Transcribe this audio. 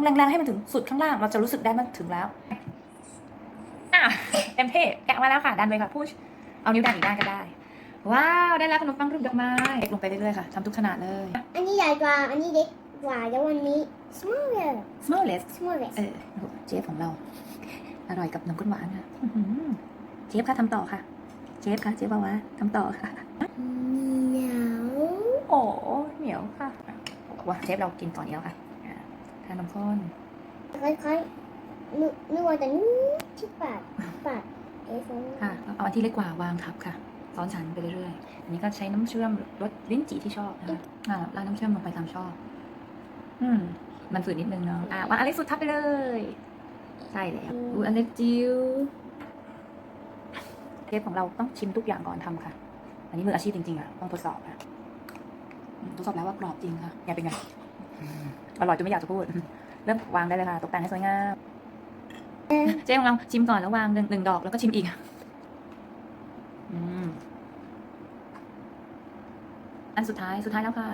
ต้องแรงๆให้มันถึงสุดข้างล่าง เราจะรู้สึกได้มันถึงแล้วอะเต็มเท่แกะมาแล้วค่ะ ดันเลยค่ะพุชเอานิ้วดันอีกด้านก็ได้ ว้าว ได้แล้วขนมปังรูปดอกไม้เล็กลงไปเรื่อยๆค่ะทำทุกขนาดเลย อันนี้ใหญ่กว่า อันนี้เล็กกว่า แล้ววันนี้ smaller smallest smallest เออโอ้โหเชฟของเรา อร่อยกับนมข้นหวานค่ะอื้อหือเชฟคะทำต่อค่ะเชฟคะเชฟบอกว่าทำต่อค่ะเหนียวโอ้เหนียวค่ะว้าเชฟเรากินก่อนอีกแล้วค่ะอ่า ทานนมข้นค่อยๆนึกนึกว่าจะนู้ที่ปากปากเอฟค่ะเอาอันที่เล็กกว่าวางทับค่ะซ้อนชั้นไปเรื่อยๆ อันนี้ก็ใช้น้ำเชื่อมรสลิ้นจี่ที่ชอบนะคะอ่าราดน้ำเชื่อมลงไปตามชอบ อืม มันฝืนนิดนึงเนาะ อ่าวางอันเล็กสุดทับไปเลย ใช่แล้วอูอันเล็กจิ๋วเทปของเราต้องชิมทุกอย่างก่อนทำค่ะ อันนี้มืออาชีพจริงๆอะ ต้องทดสอบค่ะอืมทดสอบแล้วว่ากรอบจริงค่ะ อยากเป็นไง อืมอร่อยจนไม่อยากจะพูด เริ่มวางได้เลยค่ะ ตกแต่งให้สวยงามเจ๊ของเราชิมก่อนแล้ววางหนึ่งหนึ่งดอกแล้วก็ชิมอีกอืมอันสุดท้ายสุดท้ายแล้วค่ะ